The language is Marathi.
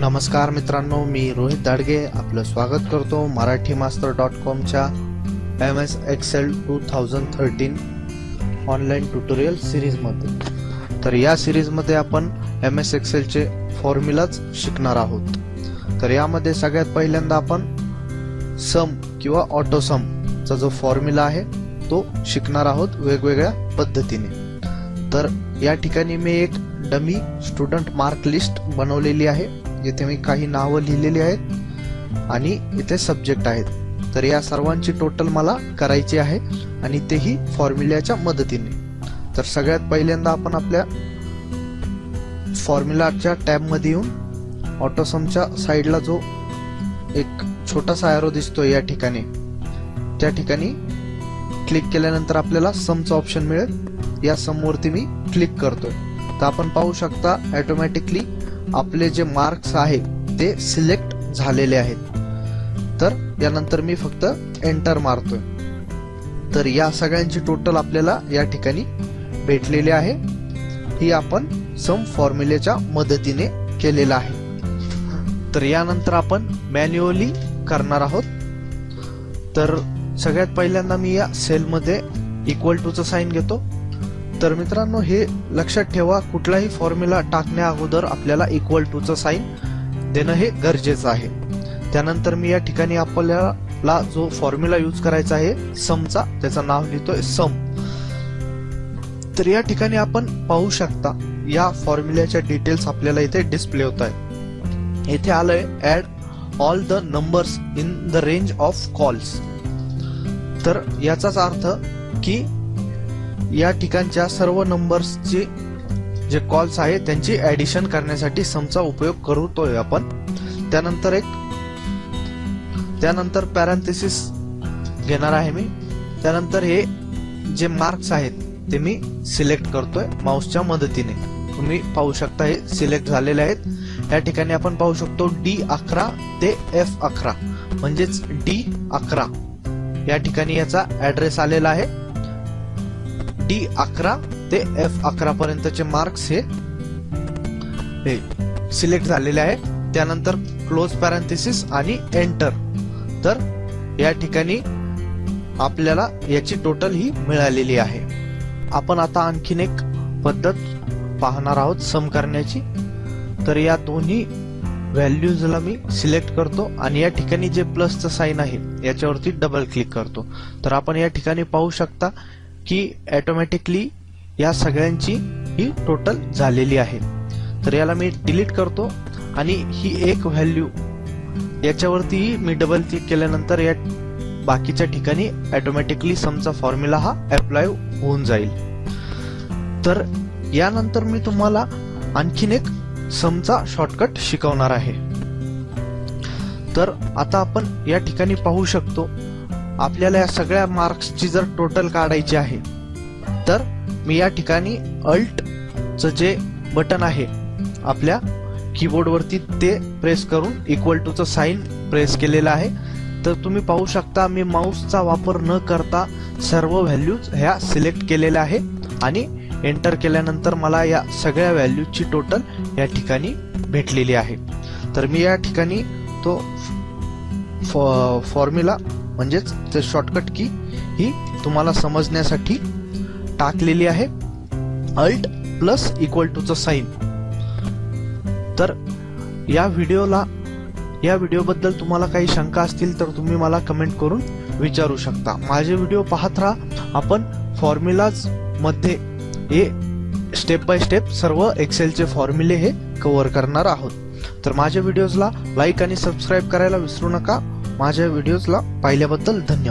नमस्कार मित्रांनो मी रोहित दाडगे आपलं स्वागत करतो मराठी मास्टर डॉट कॉमच्या M S Excel two thousand thirteen online tutorial सिरीजमध्ये तर या सिरीजमध्ये आपण एम एस एक्सेलचे फॉर्म्युलाच शिकणार आहोत. तर यामध्ये सगळ्यात पहिल्यांदा आपण सम किंवा ऑटो समचा जो फॉर्म्युला आहे तो शिकणार आहोत वेगवेगळ्या पद्धतीने. तर या ठिकाणी मी एक डमी स्टुडंट मार्क लिस्ट बनवलेली आहे. येथे मी काही नावं लिहिलेली आहेत आणि इथे सब्जेक्ट आहेत. तर या सर्वांची टोटल मला करायची आहे आणि तेही फॉर्म्युल्याच्या मदतीने. तर सगळ्यात पहिल्यांदा आपण आपल्या फॉर्म्युलाच्या टॅबमध्ये येऊन ऑटोसमच्या साईडला जो एक छोटासा ॲरो दिसतो या ठिकाणी त्या ठिकाणी क्लिक केल्यानंतर आपल्याला समचं ऑप्शन मिळेल. या समवरती मी क्लिक करतोय. तर आपण पाहू शकता ॲटोमॅटिकली आपले जे मार्क्स आहेत ते सिलेक्ट झालेले आहेत. तर यानंतर मी फक्त एंटर मारतोय. तर या सगळ्यांची टोटल आपल्याला या ठिकाणी भेटलेली आहे. ही आपण सम फॉर्म्युलेच्या मदतीने केलेलं आहे. तर यानंतर आपण मॅन्युअली करणार आहोत. तर सगळ्यात पहिल्यांदा मी या सेलमध्ये इक्वल टूचं साईन घेतो. तर मित्रांनो हे लक्षात ठेवा कुठलाही फॉर्म्युला टाकण्या अगोदर आपल्याला इक्वल टूचं साईन देणं हे गरजेचं आहे. त्यानंतर मी या ठिकाणी आपल्याला जो फॉर्म्युला यूज करायचा आहे समचा त्याचं नाव लिहितोय सम तर या ठिकाणी आपण पाहू शकता या फॉर्म्युल्याच्या डिटेल्स आपल्याला इथे डिस्प्ले होत आहे येथे आलंय add all the numbers in the range of cells तर याचाच अर्थ की या ठिकाणच्या सर्व नंबर्सचे जे कॉल्स आहेत त्यांची ॲडिशन करण्यासाठी समचा उपयोग करतोय आपण. त्यानंतर एक त्यानंतर पॅरांथिसिस घेणार आहे मी. त्यानंतर हे जे मार्क्स आहेत ते मी सिलेक्ट करतोय माऊसच्या मदतीने. तुम्ही पाहू शकता हे सिलेक्ट झालेले आहेत. या ठिकाणी आपण पाहू शकतो डी अकरा ते एफ अकरा. म्हणजेच डी अकरा. या ठिकाणी याचा ऍड्रेस आलेला आहे. डी अकरा ते एफ अकरा पर्यंतचे मार्क्स हे सिलेक्ट झालेले आहे त्यानंतर क्लोज पॅरेंथिसिस आणि एंटर. तर या ठिकाणी आपल्याला याची टोटल ही मिळालेली आहे. आपण आता आणखीन एक पद्धत पाहणार आहोत सम करण्याची. तर या दोन्ही व्हॅल्यूजला मी सिलेक्ट करतो आणि या ठिकाणी जे प्लसचं साईन आहे याच्यावरती डबल क्लिक करतो. तर आपण या ठिकाणी पाहू शकता की ॲटोमॅटिकली या सगळ्यांची ही टोटल झालेली आहे. तर याला मी डिलीट करतो आणि ही एक व्हॅल्यू याच्यावरती मी डबल क्लिक केल्यानंतर या बाकीच्या ठिकाणी ॲटोमॅटिकली समचा फॉर्म्युला हा अप्लाय होऊन जाईल. तर यानंतर मी तुम्हाला आणखीन एक समचा शॉर्टकट शिकवणार आहे. तर आता आपण या ठिकाणी पाहू शकतो आपल्याला या सगळ्या मार्क्सची जर टोटल काढायची आहे तर मी या ठिकाणी अल्टचं जे बटन आहे आपल्या कीबोर्डवरती ते प्रेस करून इक्वल टूचं साईन प्रेस केलेलं आहे. तर तुम्ही पाहू शकता मी माऊसचा वापर न करता सर्व व्हॅल्यूज ह्या सिलेक्ट केलेल्या आहे आणि एंटर केल्यानंतर मला या सगळ्या व्हॅल्यूजची टोटल या ठिकाणी भेटलेली आहे. तर मी या ठिकाणी तो फॉर्म्युला म्हणजेच ते शॉर्टकट की ही तुम्हाला समजण्यासाठी टाकलेली आहे. अल्ट प्लस इक्वल टूचं साईन तर या व्हिडिओला या व्हिडिओबद्दल तुम्हाला काही शंका असतील तर तुम्ही मला कमेंट करून विचारू शकता. माझे व्हिडिओ पाहत राहा. आपण फॉर्म्युलाजमध्ये हे स्टेप बाय स्टेप सर्व एक्सेलचे फॉर्म्युले हे कव्हर करणार आहोत. तर माझ्या व्हिडिओजला लाईक आणि सबस्क्राईब करायला विसरू नका. माझ्या व्हिडिओजला पाहिल्याबद्दल धन्यवाद.